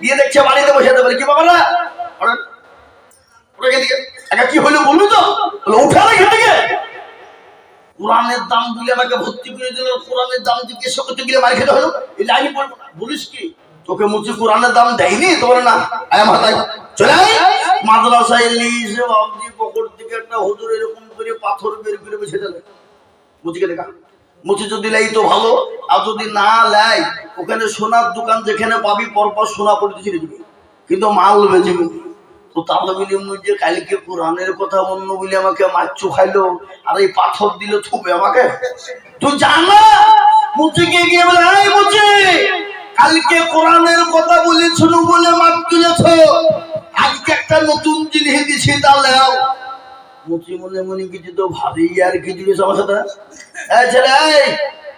গিয়ে দেখছে, বাড়িতে বসে বলে, কি বাবা না কি হইল বলবি তো? উঠা না কোরআনের দাম দিলে আমাকে ভর্তি করে দিল, কোরআনের দাম জিজ্ঞেস করতে গেলে মার খেতে হলো? লাইনই পড়ব বলিস কি? তোকে মুচি কোরআনের দাম দেয়নি? তো বলে, না, আয় মাথায় চলে মাদ্রাসায় লিসে বাবজি, পকর থেকে একটা হুজুর এরকম করে পাথর বের করে বসে দিলে মুচিকে দেখা। মুচি যদি লাই তো ভালো, আর যদি না লাই, ওখানে সোনার দোকান যেখানে পাবি, পরপর সোনা পড়তে ছিঁড়ে দিবি কিন্তু মাল বেচবি তো তাহলে বলি যে কালকে কোরআনের কথা, অন্য বলে, আমাকে মাচ্ছু খাইলো, আর এই পাথর দিলে থুবে আমাকে? তুই জানা মুচিকে গিয়ে বলে, এই মুচি, কালকে কোরআনের কথা বলেছিল বলে মাপ তুলেছ। আজকে একটা নতুন জিনিস দিছি তাহলে মুচি মনে মনে কিছু তো ভাবি আর কি জিনিস আমার সাথে। এই ছেলে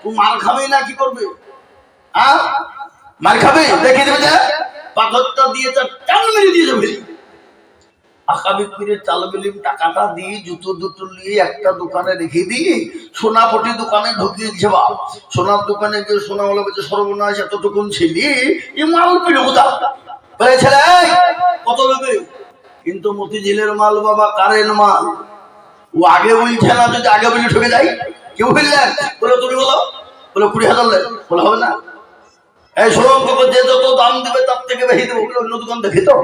তুই মার খাবি না কি করবি? হ্যাঁ? মার খাবি? দেখে দেবে যে পাথরটা দিয়ে তার টান মেরে দিয়ে যাবে আঁকা বিক্রির চাল বিলিম টাকাটা দিয়ে জুতো দুটো নিয়ে একটা দোকানে রেখে দিয়ে সোনাপটি দোকানে ঢুকিয়ে দিয়েছে বাপ। সোনার দোকানে গিয়ে সোনা বলে বলছে, সর্বনাশ, এতটুকুন ছিলি, এই মাল কোথা বলে, ছেলে কত নেবে কিন্তু মতিঝিলের মাল বাবা, কারের মাল? ও আগে বলছে না যদি আগে বলে ঠকে যাই কেউ বললেন বলে তুমি বলো। বলে কুড়ি হাজার বলে হবে না? এই যে যত দাম দেবে তার থেকে বেশি দেবো। অন্য দোকান দেখি তো।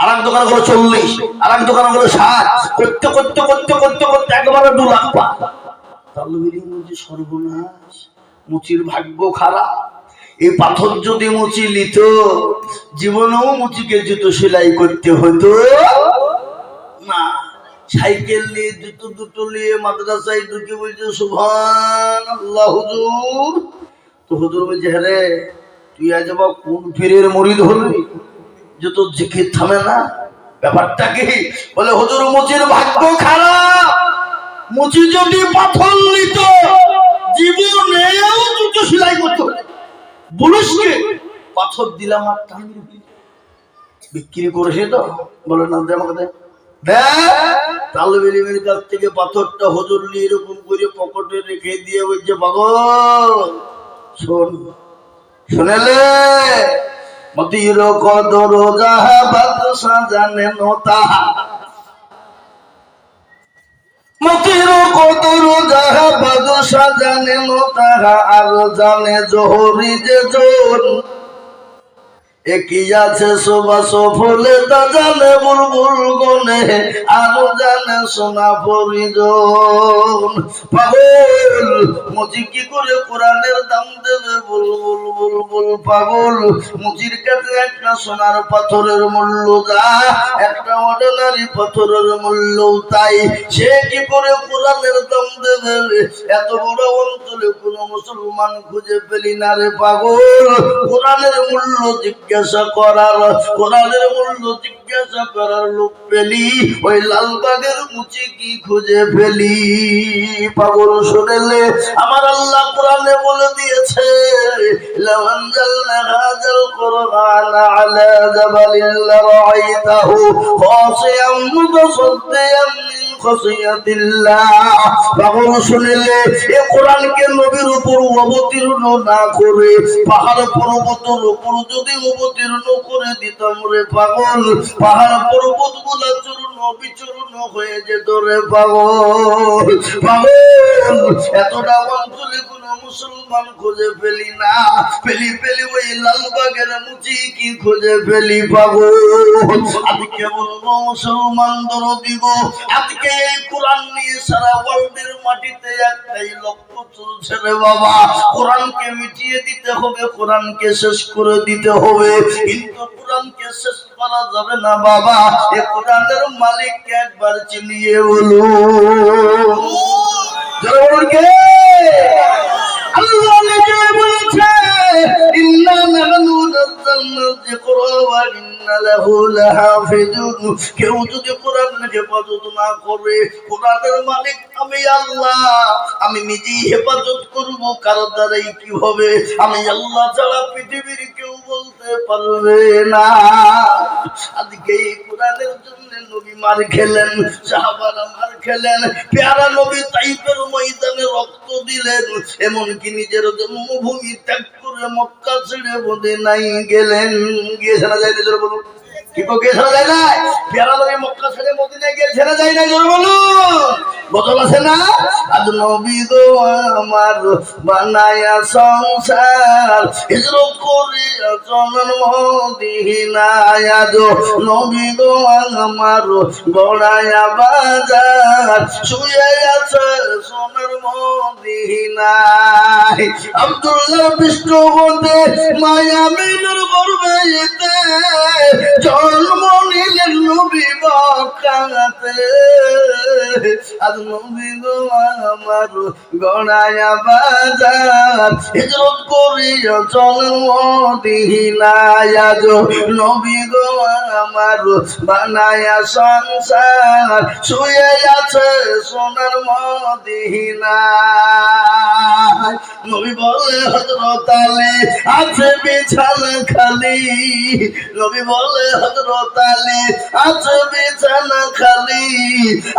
আর এক দোকান হলো চল্লিশ আর এক দোকান হলো ষাট। করতে করতে করতে করতে করতে একবারে দু লাখ পা তাহলে সর্বনাশ, মুচির ভাগ্য খারাপ। এই পাথর যদি মুচি লিত, জীবনেও মুচিকে জুতো সেলাই করতে হতো। না, সাইকেল নিয়ে জুতো দুটো নিয়ে মাদ্রাসায় ঢুকে বলছে সুভান আল্লাহ হুজুর। তো হুজুর বলছে হ্যাঁ তুই আজ আবার কোন পীরের মরিদ হলি? যে তোর জিকির থামে না? ব্যাপারটা কি? বলে, হুজুর, মুচির ভাগ্য খারাপ। মুচি যদি পাথর নিত, জীবনেও জুতো সেলাই করতে হতো পাথর দিলাম আর টান বিক্রি করেছে তো? বলে না আমাকে পাথরটা হজুর নিয়ে এরকম করে পকেটে রেখে দিয়ে বলছে, পাগল, শোন, শুনেলে? মতির কদর যাহা বাদশা জানে নতাহা মতির কদর যাহা বাদশা জানে তাহা আর জানে জহরি যে জোর। একই আছে সুবাস ফুলে তা জানে বুলবুল গনে জানে সোনা পরিজন পাগল মুজি কি করে কোরআনের দাম দেবে বুলবুল বুলবুল পাগল। মুজির কাছে একটা সোনার পাথরের মূল্য যা, একটা অর্ডিনারি পাথরের মূল্য তাই। সে কি করে কোরআনের দাম দেবে এত বড় অঞ্চলে কোনো মুসলমান খুঁজে পেলি না রে পাগল। কোরআনের মূল্য জিজ্ঞাসা করার কোরআনের মূল্য জিজ্ঞাসা করার লোক পেলি, ওই লালবাগের মুচি কি খুঁজে ফেলি পাগল শুনেলে আমার আল্লাহ কোরআনে বলে দিয়েছে লাউ আনজালনা হাযাল কুরআন আলা জাবালিন লারাআইতাহু খাশিয়াম মুতাসাদ্দিয়াম শুনেলে, এ কোরআনকে যদি অবতীর্ণ করে দিতাম রে পাগল পর্বতগুলা চূর্ণ বিচূর্ণ হয়ে যেত রে পাগল। পাগল, এতটা অঞ্চলে কোনো মুসলমান খুঁজে পেলি না। পেলি পেলি ওই লালবাগের মুচি কি খুঁজে পেলি পাগল? আজকে বলব মুসলমান দর দিব আজকে কোরআন নিয়ে সারা ওয়ার্ল্ডের মাটিতে একটাই লক্ষ্য চলছে রে বাবা। কোরআনকে মিটিয়ে দিতে হবে, কোরআনকে শেষ করে দিতে হবে। কিন্তু কোরআনকে শেষ করা যাবে না বাবা। এ কোরআনের মালিককে একবার চিনিয়ে বলুন। আল্লাহ আমি নিজেই হেফাজত দ্বারাই কি হবে? আমি আল্লাহ ছাড়া পৃথিবীর কেউ বলতে পারবে না। আজকে এই কোরআনের জন্য নবী মার খেলেন, সাহাবারা মার খেলেন, পেয়ারা নবী তাইফের ময়দানে রক্ত দিলেন, এমনকি নিজের জন্মভূমি ত্যাগ করে মক্কা ছেড়ে বোধে নাই গেলেন। গিয়েছে না যাইতে বলুন। কি কো গিয়েছে না যায় না? পেয়ারা নবী মক্কা ছেড়ে মদিনায় গিয়েছে না যায় না, জোরে বলুন। বদল আছে না? আজ নবী গো আমার বানায়া সংসার, হিজরত করে চলন মদিনায় আজ। নবী গো আমার গড়ায়া বাজার, শুয়ে আছে সোনার মদিনায়। আব্দুল্লাহ বিষ্ণু বন্ধে মায়া মিনুর গর্বে এতে জন্ম বকাতে আজ নবী গো আমার গড়ায়া বাজার। হিজরত করিয়া চলেন মদিনায় আজ নবী গো আমার বানায়া সংসার। শুয়ে আছে সোনার মদিনায়। নবী বলে হজরত আলী আছে বিছানা খালি। নবী বলে হজরত আলী আছে বিছানা খালি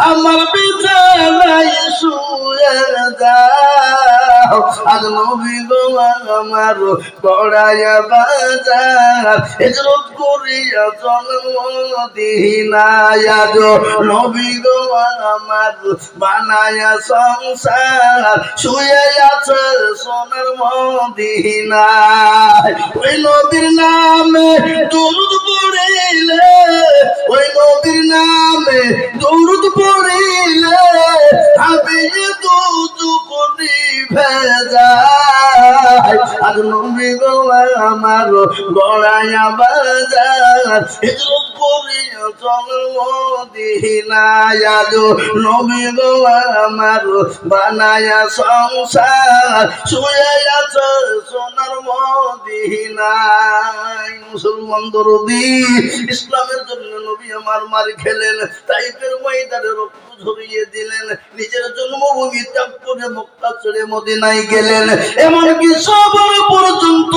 আমার বিছানায় শুয়ে যাও। আজ নবী গো, আমার পড়ায়া বাজার, হিজরত করিয়া চলন মদিনায় আজ নবী গো, আমার বানায়া সংসার, শুয়ে আছে সোনার মদিনায়। ওই নবীর নামে দুরুদ পড়িলে ওই নবীর নামে দুরুদ পড়িলে আমি দুদু করি ভেজায় আর নবী গো আমার গড়াইয়া বাজার নবী গো আমার বানায়া সংসার, শুয়ে আছে সোনার মুসলমান দরদি ইসলামের জন্য নবী আমার মার খেলেন, তাইফের ময়দানে রক্ত ঝরিয়ে দিলেন, নিজের জন্মভূমি ত্যাগ করে মক্কা ছেড়ে মদিনায় গেলেন। এমনকি সবার পর্যন্ত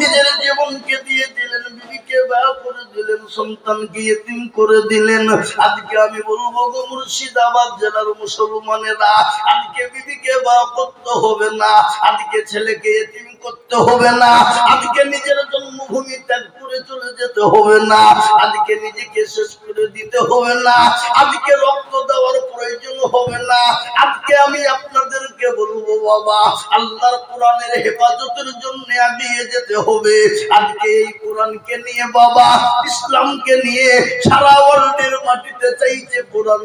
নিজের জীবনকে দিয়ে দিলেন, বিবিকে ব্যয় করে দিলেন, সন্তানকে এতিম করে দিলেন। আজকে আমি বলব গো মুর্শিদাবাদ জেলার মুসলমানেরা, আজকে বিবিকে ব্যয় করতে হবে না, আজকে ছেলেকে এতিম করতে হবে না, আজকে নিজের জন্মভূমি ত্যাগ করে চলে যেতে হবে না, আজকে নিজেকে শেষ করে দিতে হবে না। আজকে রক্ত দেওয়ার বাবা আল্লাহর কোরআনের হেফাজতের জন্য যেতে হবে। আজকে এই কোরআনকে নিয়ে বাবা, ইসলামকে নিয়ে সারা ওয়ার্ল্ডের মাটিতে চাইছে কোরআন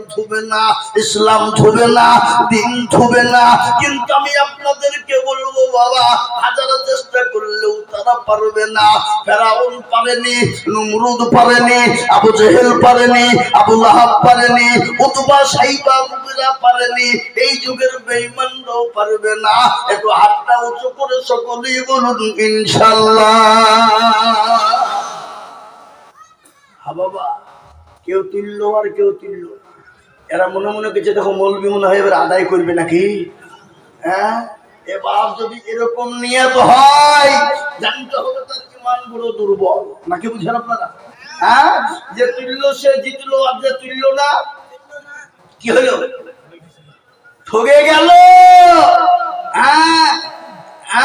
না, ইসলাম থুবে না, দিন থুবে না। কিন্তু আমি আপনাদেরকে বলব বাবা, হাজার চেষ্টা করলেও তারা পারবে না। ফেরাউন পারেনি, নমরুদ পারেনি, আবু জেহেল পারেনি, আবু লাহাব পারেনি, উতবা সাইবা মুগিরা পারেনি। এই যুগের বেঈমানরাও পারবে না। একটু হাতটা উঁচু করে সকলেই বলুন ইনশাআল্লাহ হা বাবা, কেউ তুলল আর কেউ তুলল। এরা মনে মনে কিছু দেখো মৌলবি মনে হয় এবার আদায় করবে নাকি? হ্যাঁ? এবার যদি এরকম নিয়ত হয়, জানতে হবে তার ইমান বড় দুর্বল। নাকি বুঝেন আপনারা? হ্যাঁ? যে তুললো, সে জিতলো, আর যে তুললো না, কি হলো? ঠগে গেল!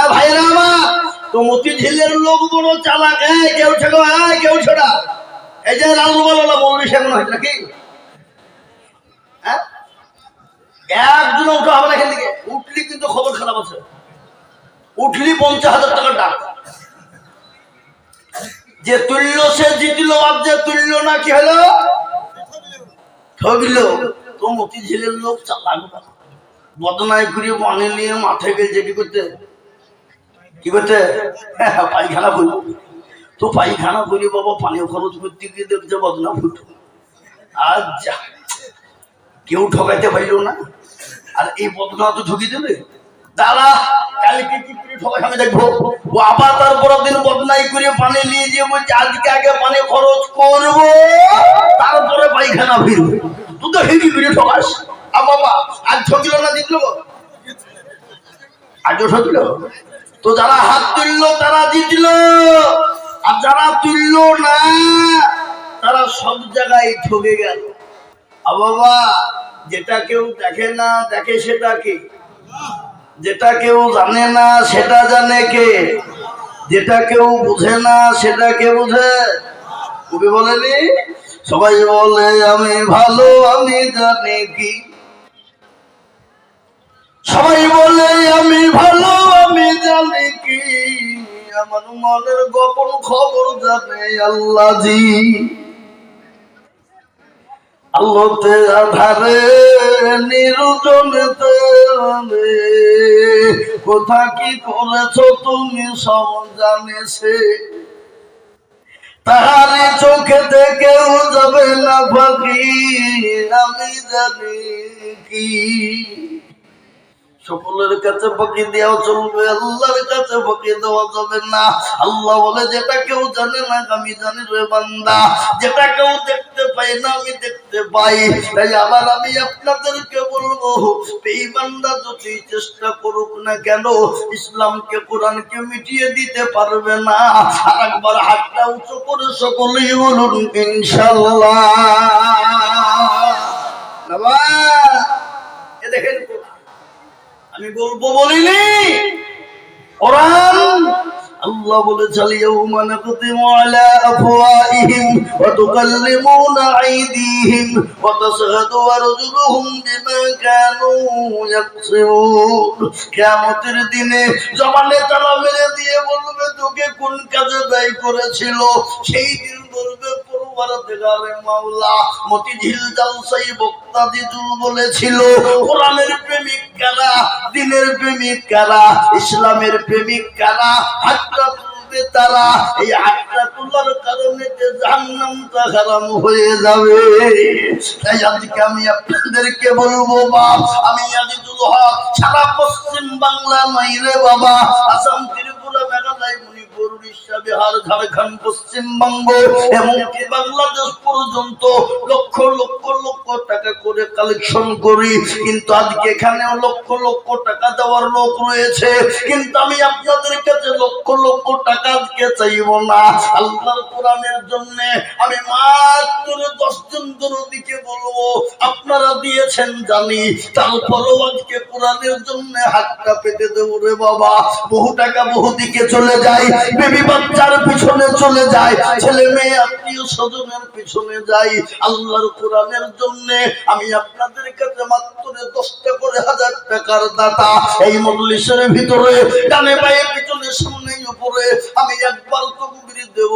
ভাইরা আমার, তো মতিঝিলের লোক চালাক হ্যাঁ কেউ হ্যাঁ কেউ যে হয় হ্যাঁ? একজন হবে উঠলি কিন্তু খবর খারাপ আছে। উঠলি পঞ্চাশ হাজার টাকা ডাক। যে তুললো সে জিতলো, আর যে তুললো না, কি হলো? ঠগলো। তো মতি ঝিলের লোক চালাক। বদনায় ঘুরিয়ে পানি নিয়ে মাঠে গেছে কি করতে। কি করতে? পায়খানা করব তো পায়খানা করি বাবা পানি খরচ করতে গিয়ে দেখছে বদনা ফুটো আর যা, কেউ ঠকাইতে পারল না। আর এই বদনা তো ঠকি দেবে। দাদা, কালকে কি করে ঠকাই আমি দেখব? ও আবার তারপর দিন বদনাই করে পানি নিয়ে যে বলছে, আজকে আগে পানি খরচ করব, তারপরে পায়খানা ফিরবে তুই তো হেভি করে ঠকাস। আজ ঠকিল না জিতলো আজও ঠকিল তো যারা হাত তুললো, তারা জিতলো। আর যারা তুললো না, তারা সব জায়গায় ঠকে গেল। বাবা যেটা কেউ দেখে না, দেখে সেটা কি? যেটা কেউ জানে না, সেটা জানে কে? যেটা কেউ বুঝে না, সেটা কে বুঝে? কবি বলেনি? সবাই বলে, আমি ভালো, আমি জানি কি সবাই বলে, আমি ভালো, আমি জানি কি। আমার মনের গোপন খবর জানে আল্লাহ জি আলোতে আধারে নিরুজনেতে কোথা কি করেছ তুমি সব জানেছে। তাহারে চোখে কেউ যাবে না ফাঁকি, আমি জানি কি। সকলের কাছে ফাঁকি দেওয়া চলবে, আল্লাহর কাছে ফাঁকি দেওয়া যাবে না। আল্লাহ বলে, যেটা কেউ জানে না, আমি জানি রে বান্দা। যেটা কেউ দেখতে পাই না, আমি দেখতে পাই। তাই আবার আমি আপনাদেরকে বলব, এই বান্দা যদি চেষ্টা করুক না কেন, ইসলামকে, কোরআনকে মিটিয়ে দিতে পারবে না। আর একবার হাতটা উঁচু করে সকলেই বলুন ইনশাল্লাহ দেখেন। আমি বলব বলিনি। কোরআন আল্লাহ বলেছে ইয়াউমা নাকতিমু আলা আফওয়াহিম ওয়া তুকাল্লিমুনা আইদিহিম ওয়া আরজুলুহুম বিমা কিয়ামতের দিনে মেরে দিয়ে বলবে, তোকে কোন কাজে দায়ী করেছিল? সেই দিন বলবে বলেছিল, কোরআনের প্রেমিক কারা, দিনের প্রেমিক কারা, ইসলামের প্রেমিক কারা তারা এই আটটা তোলার কারণে জাহান্নামটা হারাম হয়ে যাবে। তাই আজকে আমি আপনাদেরকে বলব, বাপ, আমি হক সারা পশ্চিম বাংলা নাই রে বাবা, আসাম মণিপুর উড়িষ্যা বিহার, ঝাড়খণ্ড পশ্চিমবঙ্গ এমনকি বাংলাদেশ পর্যন্ত লক্ষ লক্ষ লক্ষ টাকা করে কালেকশন করি। কিন্তু আজকে এখানেও লক্ষ লক্ষ টাকা দেওয়ার লোক রয়েছে। কিন্তু আমি আপনাদের কাছে লক্ষ লক্ষ টাকা আজকে চাইব না। আল্লাহর কোরআনের জন্য আমি মাত্র দশ জন দিকে বলব, আপনারা দিয়েছেন জানি। তারপরও আজকে কোরআনের জন্য হাতটা পেতে দেবো রে বাবা। বহু টাকা বহু দিকে চলে যায়। বেবি বাচ্চার পিছনে চলে যায়, ছেলে মেয়ে, আত্মীয় স্বজনের পিছনে যাই আল্লাহর কোরআনের জন্য আমি আপনাদের কাছে মাত্র দশটা করে হাজার টাকার দাতা এই ভিতরে, ডানে পায়ে, পিছনে সামনে উপরে আমি একবার দেব।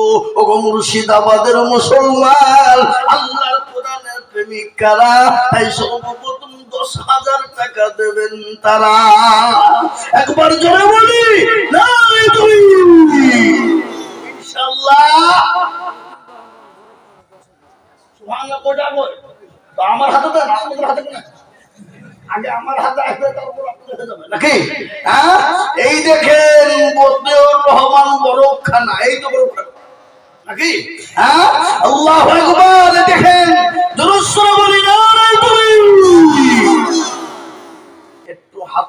মুর্শিদাবাদের মুসলমান, আল্লাহর কোরআনের প্রেমিক তাই সর্বপ্রথম দশ হাজার টাকা দেবেন তারা। একবার জোরে বলি আমার হাতে দেন আপনাদের হাতে আগে আমার হাতে আসবে তারপর নাকি? হ্যাঁ? এই দেখেন বদিউর রহমান এই তো নাকি? হ্যাঁ? আল্লাহু আকবার দেখেন বলি না নাই তুই একটু হাত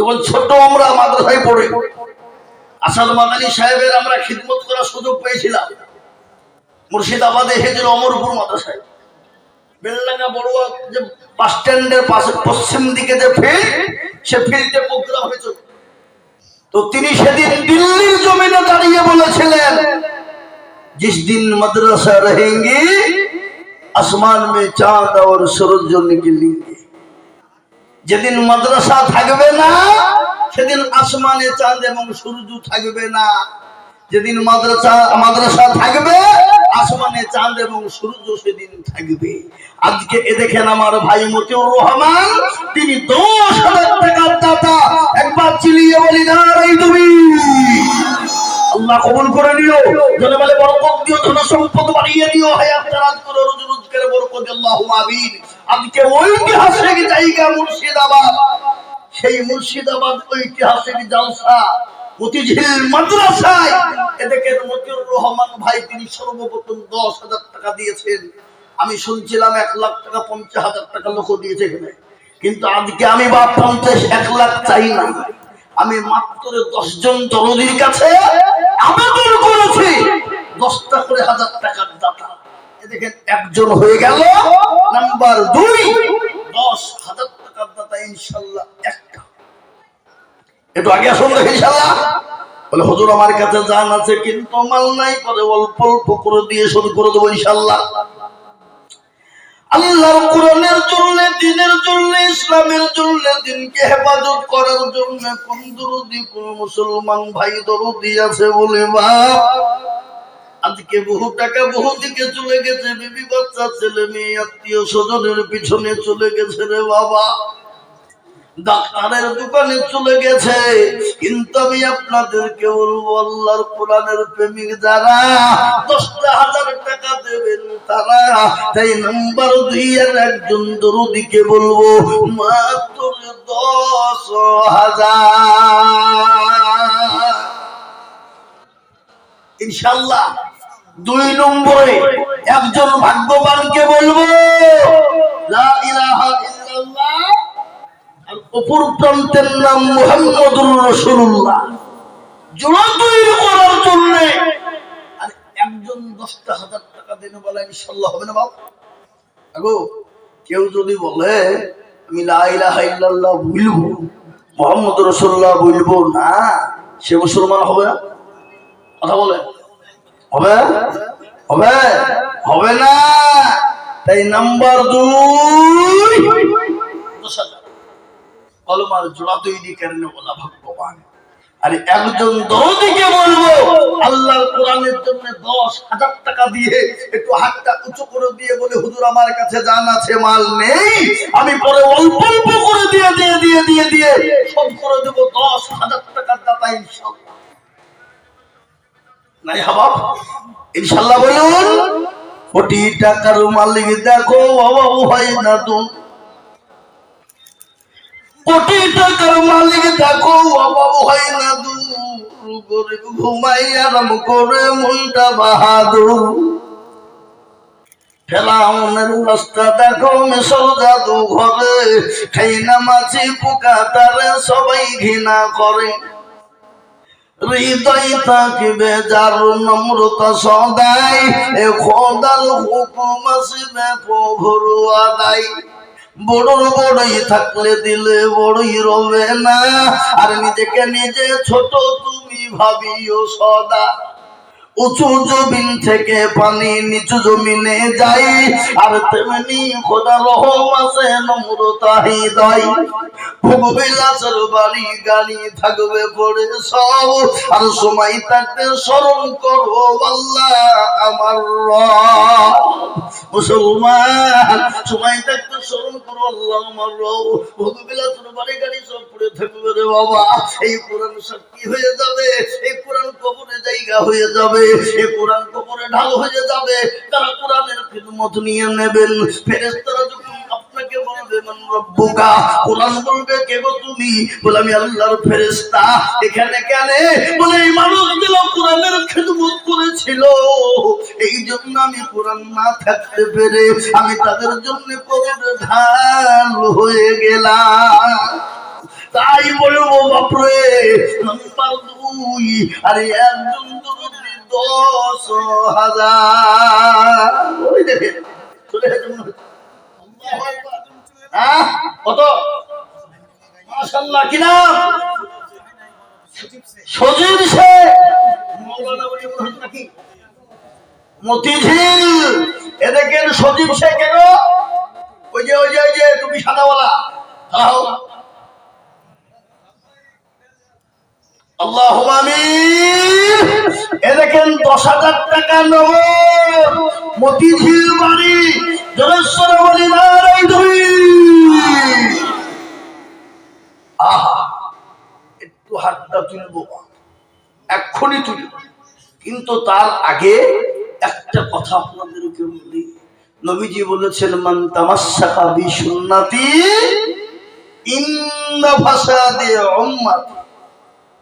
তখন ছোট আমরা মাদ্রাসায় পড়ে আসাদ মাদানী সাহেবের আমরা খিদমত করার সুযোগ পেয়েছিলাম মুর্শিদাবাদে হেজের অমরপুর মাদ্রাসায় বেলডাঙ্গা বড়ুয়া যে বাস স্ট্যান্ডের পাশে পশ্চিম দিকে যে ফিল্ড সে ফিল্ডে প্রোগ্রাম হয়েছিল তো তিনি সেদিন দিল্লির জমিনে দাঁড়িয়ে বলেছিলেন जिस दिन मदरसा रहेंगे आसमान में चांद और सूरज निकलेंगे যেদিন মাদ্রাসা থাকবে না, সেদিন আসমানে চাঁদ এবং সূর্য থাকবে না। যেদিন মাদ্রাসা মাদ্রাসা থাকবে, আসমানে চাঁদ এবং সূর্য সেদিন থাকবে। আজকে এ দেখেন আমার ভাই মতিউর রহমান, তিনি দশ হাজার টাকার দাতা। একবার চিলিয়ে বলি, না তুমি। আল্লাহ কবুল করে নিও। বলে, বরকত দিও ধন সম্পদ বাড়িয়ে দিও হায়াত তারাজ করে রোজ রোজগারে বরকত আল্লাহুম্মা আমিন। আজকে ঐতিহাসিক জায়গা মুর্শিদাবাদ। সেই মুর্শিদাবাদ ঐতিহাসিক জালসা আমি শুনছিলাম এক লাখ টাকা, পঞ্চাশ হাজার টাকা লোক দিয়েছে এখানে। কিন্তু আজকে আমি বা পঞ্চাশ, এক লাখ চাই না। আমি মাত্র দশ জন দরদির কাছে আবেদন করেছি। দশটা করে হাজার টাকার দাতা। এ দেখেন, একজন হয়ে গেল। নাম্বার দুই, দশ হাজার টাকার দাতা ইনশাল্লাহ একটা। একটু আগে আসুন ইনশাল্লাহ। বলে, হুজুর, আমার কাছে আছে, কিন্তু মাল নাই, পরে অল্প অল্প করে দিয়ে শুরু করে দেবো ইনশাল্লাহ। আল্লাহর কোরআনের জন্য, দিনের জন্য, ইসলামের জন্য, দিনকে হেফাজত করার জন্য কোন কোন মুসলমান ভাই দরদি আছে বলে বাপ? আজকে বহু টাকা বহু দিকে চলে গেছে, বিবি বাচ্চা, ছেলে মেয়ে, আত্মীয় স্বজনের পিছনে চলে গেছে রে বাবা। ডাক্তারের দোকানে চলে গেছে। কিন্তু আমি আপনাদেরকে বলব, আল্লাহর কোরআনের প্রেমিক যারা দশটা হাজার টাকা দেবেন তারা, তাই নাম্বার দুই আর একজন দরুদিকে বলব, মাত্র দশ হাজার। ইনশাল্লাহ দুই নম্বরে একজন ভাগ্যবানকে বলব প্রান্তের নাম কেউ যদি বলে, আমি লা ইল্লাল্লাহ বলব মোহাম্মদ রসুল্লাহ বলব, না, সে মুসলমান হবে না। কথা বলে হবে? হবে? হবে না। তাই নাম্বার দুই। কলমার জোড়া ভগবান। একজন দরদিকে বলব, আল্লাহর কোরআনের জন্য দশ হাজার টাকা দিয়ে একটু হাতটা উঁচু করে দিয়ে বলে, হুজুর, আমার কাছে জান আছে, মাল নেই। আমি পরে অল্প অল্প করে দিয়ে দিয়ে দিয়ে দিয়ে দিয়ে সব করে দেবো দশ হাজার টাকার দাতা, ইনশাল্লাহ। নাই ইনশাল্লাহ বলুন, কোটি টাকার মালিক দেখো, বাবা হয় না তো। কোটি টাকার মালিক দেখো, বাবা হয় না ঘুমাই আরাম করে মনটা বাহাদুর। ঘরে খাই না মাছি পোকা তারে সবাই ঘৃণা করে। হৃদয় থাকবে যার নম্রতা সদাই। এ খোদার হুকুম আসবে প্রভুর আদায়। বড়র বড়ই থাকলে দিলে বড়ই রবে না। আর নিজেকে নিজে ছোট তুমি ভাবিও সদা। উঁচু জমিন থেকে পানি নিচু জমিনে যাই আর তেমনি খোদা রহম আছে নম্রতা হৃদয় ভোগবিলাসের বাড়ি গাড়ি থাকবে পড়ে সব। আর সময় থাকতে স্মরণ করো আল্লাহ আমার। মুসলমান, সময় থাকতে স্মরণ করো আল্লাহ আমার রব। বাড়ি গাড়ি সব পড়ে থাকবে রে বাবা। এই কোরআন শক্তি হয়ে যাবে, এই কোরআন কবরে জায়গা হয়ে যাবে। কোরআন ঢাল হয়ে যাবে, তারা কোরআনের নিয়ে নেবেন। ফেরেশতারা যখন আপনাকে বলবে, মান রব্বুকা? কোরআন বলবে, কে গো তুমি? বলে, আমি আল্লাহর এখানে কেন? বলে, এই মানুষগুলো কোরআনের করেছিল। এই জন্য আমি কোরআন না থাকতে পেরে আমি তাদের জন্য ঢাল হয়ে গেলাম। তাই বলব, বাপরে, নাম্বার দুই, আরে একজন দরদি দশ হাজার ওই মনে। হ্যাঁ? কি নাম সজীব সে মৌলানা বলে মনে সজীব শেখ কেন ওই যে ওই যে ওই যে তুমি সাদাওয়ালা আল্লাহ এ দেখেন দশ হাজার টাকা আহা, একটু হাতটা তুলবো। এক্ষুনি তুলব। কিন্তু তার আগে একটা কথা আপনাদেরকে বলি। নবীজি বলেছেন, মান তামাশাকা বি সুন্নাতি ইন্না ফাসাদে উম্মতি।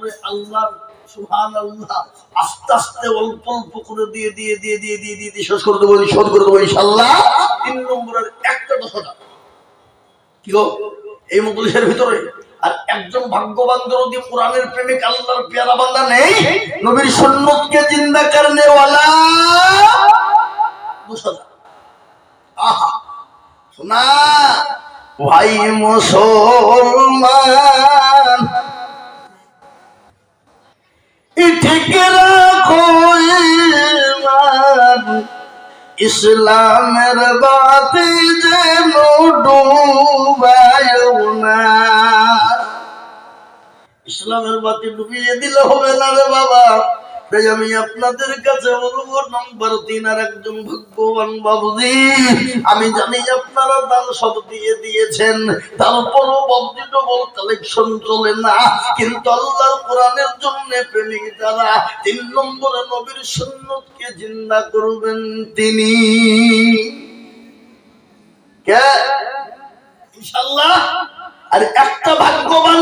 পরে আল্লাহ সুহান আল্লাহ আস্তে আস্তে অল্প অল্প করে দিয়ে দিয়ে দিয়ে দিয়ে দিয়ে দিয়ে দিয়ে শেষ করে দেবো, শোধ করে দেবো ইনশাল্লাহ তিন নম্বরের একটা কি এই ভিতরে আর একজন ভাগ্যবান যদি কোরআনের প্রেমিক আল্লাহর পেয়ারা নেই? নবীর জিন্দা আহা। শোনা। ভাই মুসলমান। ঠিক রাখো। ইসলামের বাতি যেন ডুবায় না ইসলামের বাতি ডুবিয়ে দিলে হবে না রে বাবা তাই আমি আপনাদের কাছে বলব নম্বর তিন আর একজন ভাগ্যবান বাবুজি, আমি জানি আপনারা দান সব দিয়ে দিয়েছেন, তারপরও বাবজি ডবল কালেকশন চলে না, কিন্তু আল্লাহর কোরআনের জন্য প্রেমিক যারা তিন নম্বরে নবীর সুন্নতকে জিন্দা করবেন তিনি। কে? ইনশাল্লাহ আর একটা ভাগ্যবান